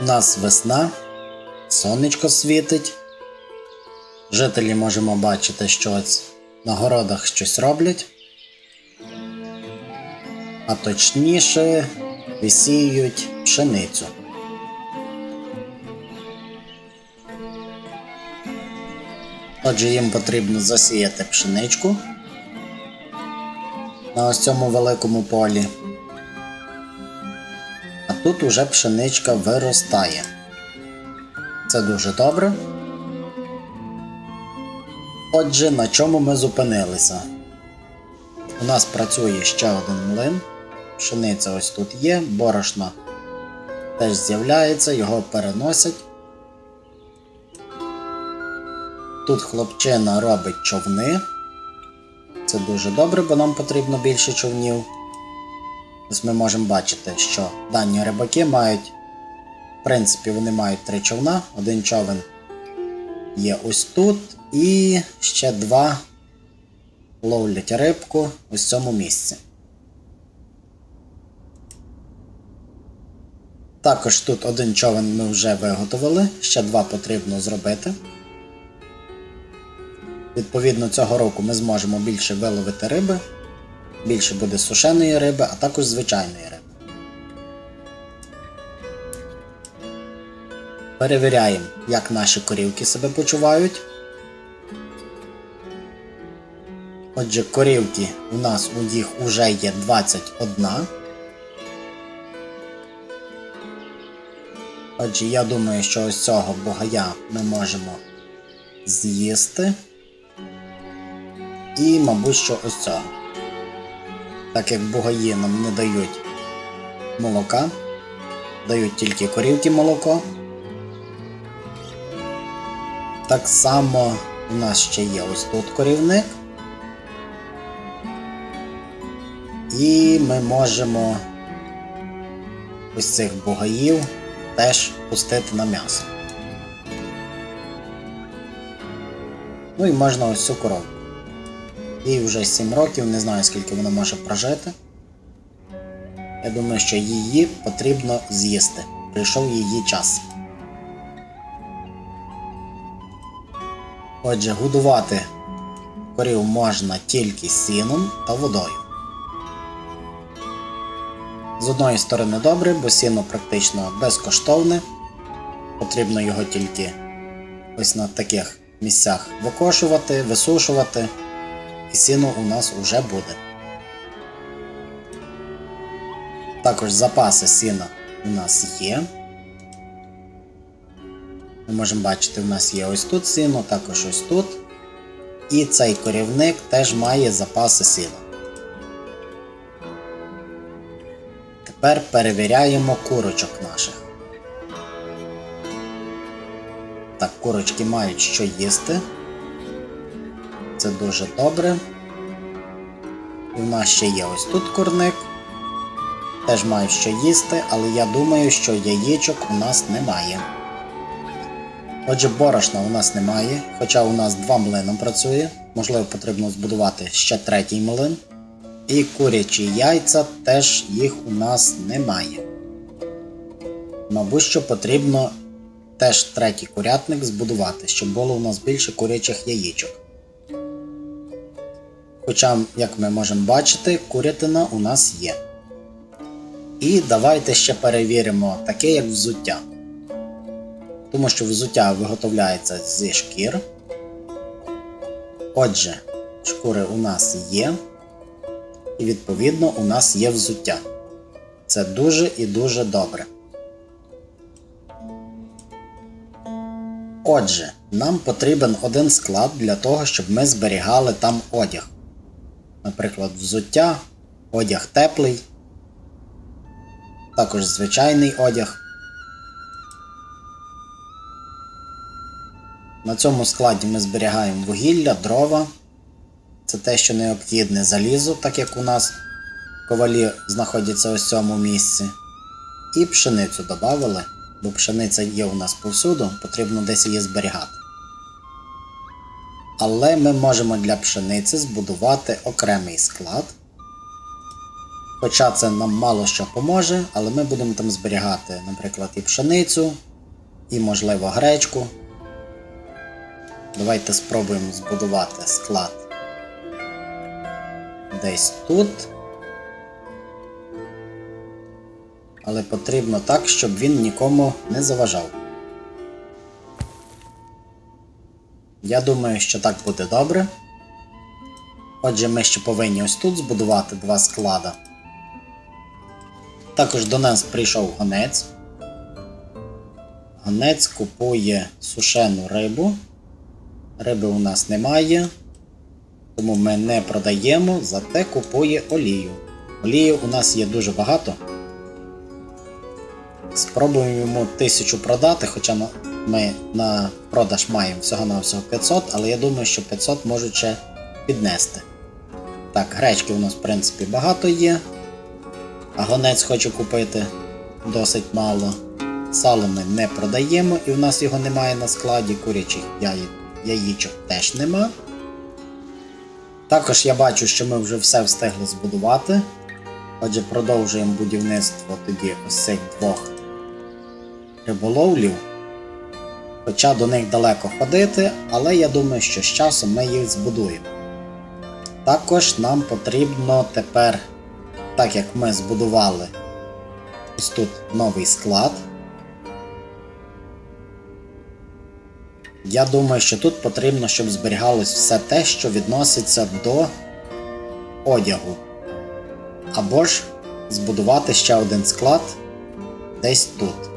У нас весна, сонечко світить. Жителі можемо бачити, що ось на городах щось роблять. А точніше висіюють пшеницю. Отже, їм потрібно засіяти пшеничку на ось цьому великому полі. Тут уже пшеничка виростає. Це дуже добре. Отже, на чому ми зупинилися? У нас працює ще один млин. Пшениця ось тут є, борошно теж з'являється, його переносять. Тут хлопчина робить човни. Це дуже добре, бо нам потрібно більше човнів. Ось ми можемо бачити, що дані рибаки мають, в принципі, вони мають три човна. Один човен є ось тут, і ще два ловлять рибку ось в цьому місці. Також тут один човен ми вже виготовили, ще два потрібно зробити. Відповідно, цього року ми зможемо більше виловити риби, більше буде сушеної риби, а також звичайної риби. Перевіряємо, як наші корівки себе почувають. Отже, корівки у нас у їх вже є 21. Отже, я думаю, що ось цього бугая ми можемо з'їсти. І, мабуть, що ось цього. Так як бугаї нам не дають молока, дають тільки корівки молоко. Так само у нас ще є ось тут корівник. І ми можемо ось цих бугаїв теж пустити на м'ясо. Ну і можна ось цю коровку. Їй вже 7 років, не знаю скільки вона може прожити. Я думаю, що її потрібно з'їсти. Прийшов її час. Отже, годувати корів можна тільки сіном та водою. З одної сторони добре, бо сіно практично безкоштовне. Потрібно його тільки ось на таких місцях викошувати, висушувати, і сіно у нас вже буде. Також запаси сіна у нас є. Ми можемо бачити, у нас є ось тут сіно, також ось тут. І цей корівник теж має запаси сіна. Тепер перевіряємо курочок наших. Так, курочки мають що їсти. Це дуже добре. І в нас ще є ось тут курник. Теж мають що їсти, але я думаю, що яєчок у нас немає. Отже, борошна у нас немає, хоча у нас два млина працює. Можливо, потрібно збудувати ще третій млин. І курячі яйця теж їх у нас немає. Мабуть, що потрібно теж третій курятник збудувати, щоб було у нас більше курячих яєчок. Хоча, як ми можемо бачити, курятина у нас є. І давайте ще перевіримо таке, як взуття. Тому що взуття виготовляється зі шкір. Отже, шкури у нас є. І відповідно у нас є взуття. Це дуже і дуже добре. Отже, нам потрібен один склад для того, щоб ми зберігали там одяг. Наприклад, взуття, одяг теплий, також звичайний одяг. На цьому складі ми зберігаємо вугілля, дрова. Це те, що необхідне залізо, так як у нас ковалі знаходяться в цьому місці. І пшеницю додали, бо пшениця є у нас повсюду, потрібно десь її зберігати. Але ми можемо для пшениці збудувати окремий склад. Хоча це нам мало що поможе, але ми будемо там зберігати, наприклад, і пшеницю, і, можливо, гречку. Давайте спробуємо збудувати склад десь тут. Але потрібно так, щоб він нікому не заважав. Я думаю, що так буде добре. Отже, ми ще повинні ось тут збудувати два склада. Також до нас прийшов гонець. Гонець купує сушену рибу. Риби у нас немає, тому ми не продаємо, зате купує олію. Олії у нас є дуже багато. Спробуємо йому 1000 продати, хоча ми на продаж маємо всього-навсього 500, але я думаю, що 500 можуть ще піднести. Так, гречки у нас, в принципі, багато є. А гонець хочу купити досить мало. Сало ми не продаємо, і в нас його немає на складі, курячих яї- яєчок теж нема. Також я бачу, що ми вже все встигли збудувати. Отже, продовжуємо будівництво тоді ось цих двох риболовлів. Хоча до них далеко ходити, але я думаю, що з часом ми їх збудуємо. Також нам потрібно тепер, так як ми збудували ось тут новий склад. Я думаю, що тут потрібно, щоб зберігалось все те, що відноситься до одягу. Або ж збудувати ще один склад десь тут.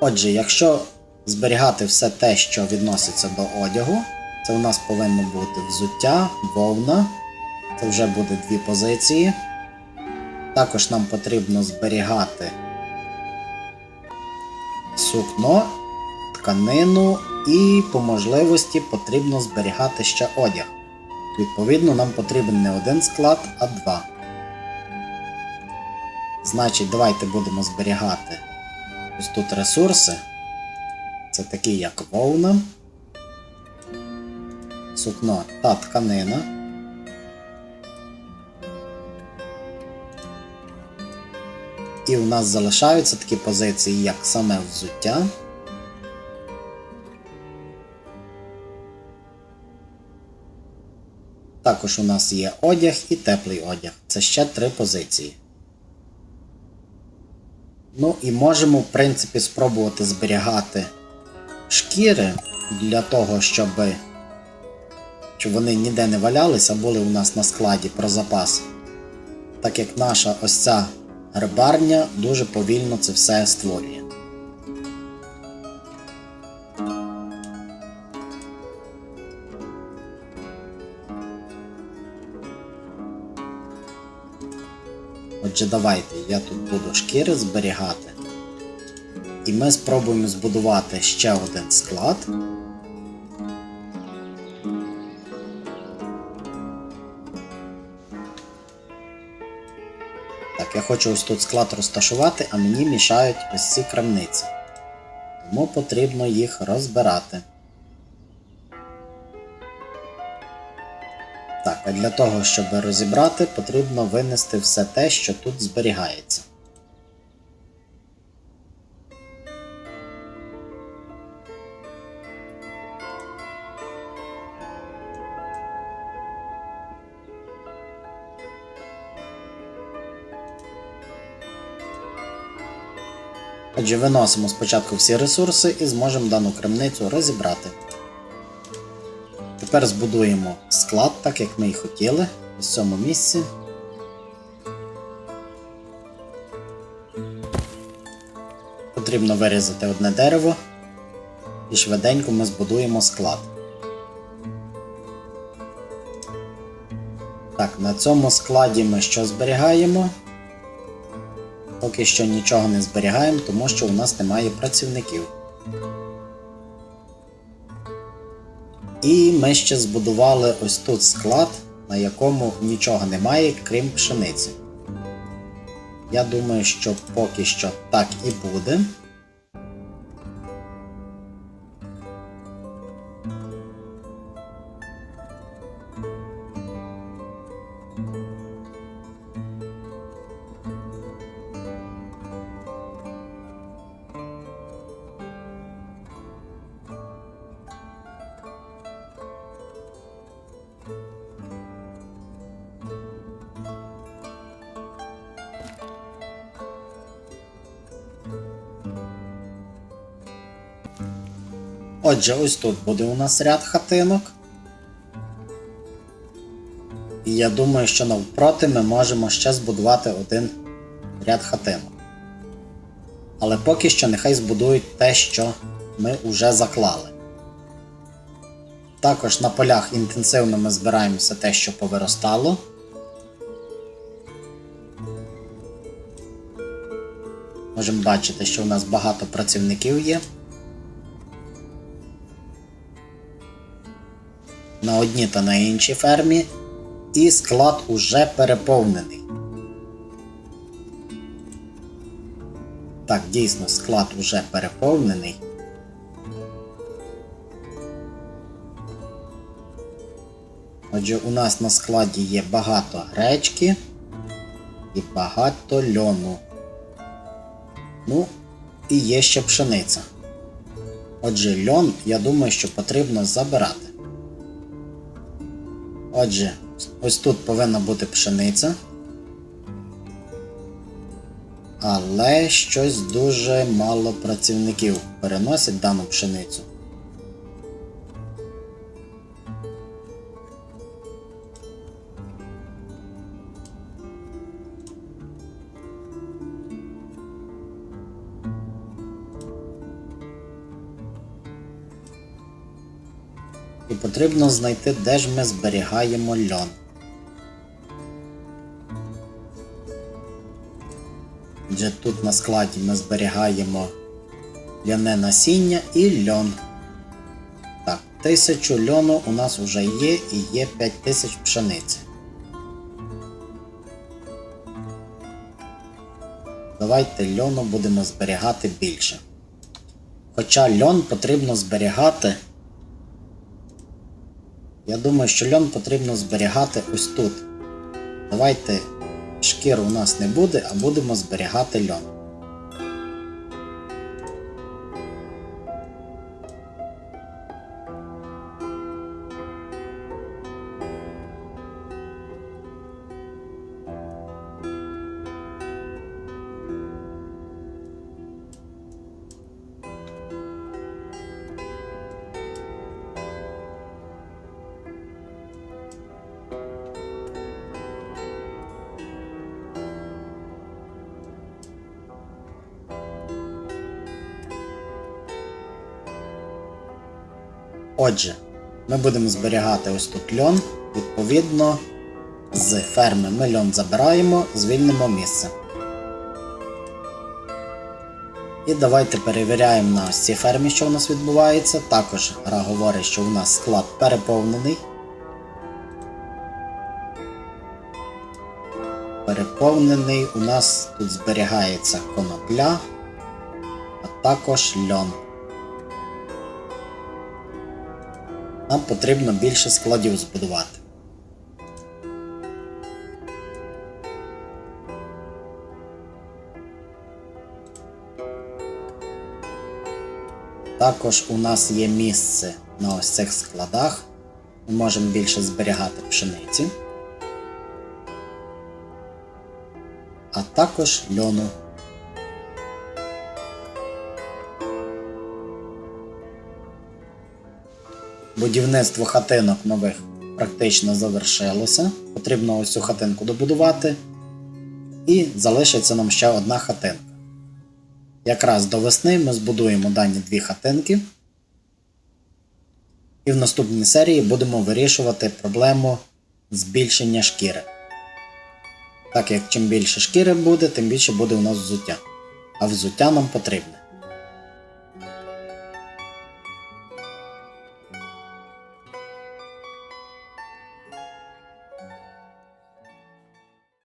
Отже, якщо зберігати все те, що відноситься до одягу, це у нас повинно бути взуття, вовна. Це вже буде дві позиції. Також нам потрібно зберігати сукно, тканину і по можливості потрібно зберігати ще одяг. Відповідно, нам потрібен не один склад, а два. Значить, давайте будемо зберігати ось тут ресурси. Це такі як вовна, сукно та тканина. І в нас залишаються такі позиції, як саме взуття. Також у нас є одяг і теплий одяг. Це ще три позиції. Ну і можемо, в принципі, спробувати зберігати шкіри для того, щоб, щоб вони ніде не валялися, були у нас на складі про запас. Так як наша ось ця грибарня дуже повільно це все створює. Отже, давайте я тут буду шкіри зберігати. І ми спробуємо збудувати ще один склад. Так, я хочу ось тут склад розташувати, а мені мішають ось ці крамниці. Тому потрібно їх розбирати. Для того, щоб розібрати, потрібно винести все те, що тут зберігається. Отже, виносимо спочатку всі ресурси і зможемо дану крамницю розібрати. Тепер збудуємо склад, так як ми і хотіли, в цьому місці. Потрібно вирізати одне дерево і швиденько ми збудуємо склад. Так, на цьому складі ми що зберігаємо? Поки що нічого не зберігаємо, тому що у нас немає працівників. І ми ще збудували ось тут склад, на якому нічого немає, крім пшениці. Я думаю, що поки що так і буде. Отже, ось тут буде у нас ряд хатинок. І я думаю, що навпроти ми можемо ще збудувати один ряд хатинок. Але поки що нехай збудують те, що ми вже заклали. Також на полях інтенсивно ми збираємо все те, що повиростало. Можемо бачити, що у нас багато працівників є. На одній та на іншій фермі. І склад уже переповнений. Так, дійсно, склад уже переповнений. Отже, у нас на складі є багато гречки і багато льону. Ну, і є ще пшениця. Отже, льон, я думаю, що потрібно забирати. Отже, ось тут повинна бути пшениця. Але щось дуже мало працівників переносять дану пшеницю. Потрібно знайти, де ж ми зберігаємо льон. Адже тут на складі ми зберігаємо ляне насіння і льон. Так, тисячу льону у нас вже є і є 5000 пшениці. Давайте льону будемо зберігати більше. Хоча льон потрібно зберігати. Я думаю, що льон потрібно зберігати ось тут. Давайте шкір у нас не буде, а будемо зберігати льон. Отже, ми будемо зберігати ось тут льон. Відповідно, з ферми ми льон забираємо, звільнимо місце. І давайте перевіряємо на ось цій фермі, що у нас відбувається. Також гра говорить, що у нас склад переповнений. Переповнений у нас тут зберігається конопля, а також льон. Нам потрібно більше складів збудувати. Також у нас є місце на ось цих складах. Ми можемо більше зберігати пшениці, а також льону. Будівництво хатинок нових практично завершилося. Потрібно ось цю хатинку добудувати. І залишиться нам ще одна хатинка. Якраз до весни ми збудуємо дані дві хатинки. І в наступній серії будемо вирішувати проблему збільшення шкіри. Так як чим більше шкіри буде, тим більше буде у нас взуття. А взуття нам потрібне.